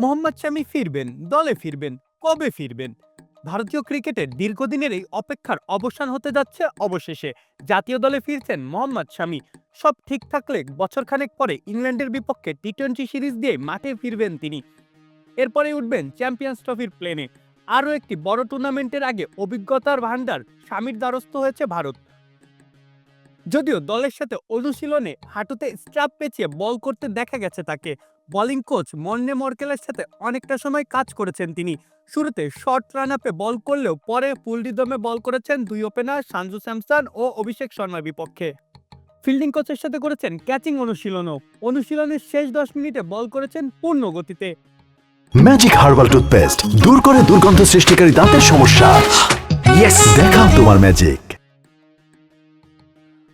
মোহাম্মদ শামি ফিরবেন, দলে ফিরবেন, কবে ফিরবেন? ভারতীয় ক্রিকেটের দীর্ঘদিনের এই অপেক্ষার অবসান হতে যাচ্ছে অবশেষে। জাতীয় দলে ফিরছেন মোহাম্মদ শামি। সব ঠিক থাকলে বছরখানেক পরে ইংল্যান্ডের বিপক্ষে টি টোয়েন্টি সিরিজ দিয়ে মাঠে ফিরবেন তিনি। এরপরে উঠবেন চ্যাম্পিয়ন্স ট্রফির প্লেনে। আরও একটি বড় টুর্নামেন্টের আগে অভিজ্ঞতার ভাণ্ডার স্বামীর দ্বারস্থ হয়েছে ভারত। যদিও দলের সাথে অনুশীলনে হাঁটুতে স্ট্রাপ পেঁচিয়ে বল করতে দেখা গেছে তাকে। বোলিং কোচ মন্নে মর্কেলের সাথে অনেকটা সময় কাজ করেছেন তিনি। শুরুতে শর্ট রান আপে বল করলেও পরে ফুল রিদমে বল করেছেন দুই ওপেনার সানজু স্যামসন ও অভিষেক শর্মার বিপক্ষে। ফিল্ডিং কোচের সাথে করেছেন ক্যাচিং অনুশীলনও। অনুশীলনের শেষ দশ মিনিটে বল করেছেন পূর্ণ গতিতে। ম্যাজিক হার্বাল টুথপেস্ট দূর করে দুর্গন্ধ সৃষ্টিকারী দাঁতের সমস্যা। ইয়েস দেখাও তোমার ম্যাজিক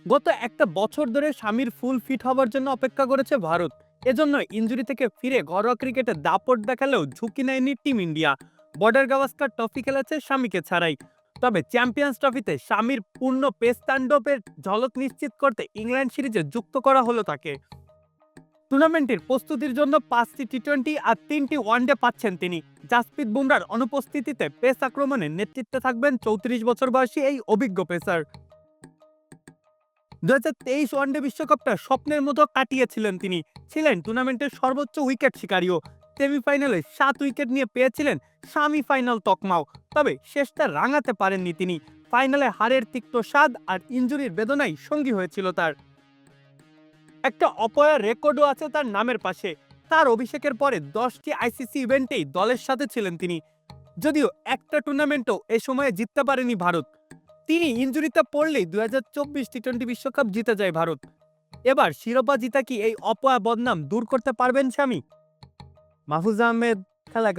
গত একটা বছর ধরে স্বামীর ফুল ফিট হবার জন্য অপেক্ষা করেছে ভারত। এজন্য ইঞ্জুরি থেকে ফিরে ঘরোয়া ক্রিকেটে দাপট দেখালেও ঝুঁকি নেয়নি team India. Border Gavaskar trophy খেলেছে স্বামীকে ছাড়াই। তবে চ্যাম্পিয়ন্স ট্রফিতে স্বামীর পূর্ণ পেস তাণ্ডবের ঝলক নিশ্চিত করতে ইংল্যান্ড সিরিজে যুক্ত করা হলো তাকে। টুর্নামেন্টের প্রস্তুতির জন্য পাঁচটি টি টোয়েন্টি আর তিনটি ওয়ানডে পাচ্ছেন তিনি। জাসপ্রীত বুমরার অনুপস্থিতিতে পেস আক্রমণে নেতৃত্বে থাকবেন চৌত্রিশ বছর বয়সী এই অভিজ্ঞ পেসার। দু হাজার তেইশ ওয়ানডে বিশ্বকাপটা স্বপ্নের মতো কাটিয়েছিলেন তিনি। ছিলেন টুর্নামেন্টের সর্বোচ্চ উইকেট শিকারীও। সেমিফাইনালে সাত উইকেট নিয়ে পেয়েছিলেন সেমি ফাইনাল তকমাও। তবে শেষটা রাঙাতে পারেননি তিনি। ফাইনালে হারের তিক্ত স্বাদ আর ইঞ্জুরির বেদনাই সঙ্গী হয়েছিল তার। একটা অপয়া রেকর্ডও আছে তার নামের পাশে। তার অভিষেকের পরে দশটি আইসিসি ইভেন্টেই দলের সাথে ছিলেন তিনি। যদিও একটা টুর্নামেন্টও এ সময়ে জিততে পারেনি ভারত। তিনি ইঞ্জুরিতে পড়লেই দু হাজার চব্বিশ টি টোয়েন্টি বিশ্বকাপ জিতে যায় ভারত। এবার শিরোপা জিতা কি এই অপয়া বদনাম দূর করতে পারবেন স্বামী? মাহফুজ আহমেদ খেলা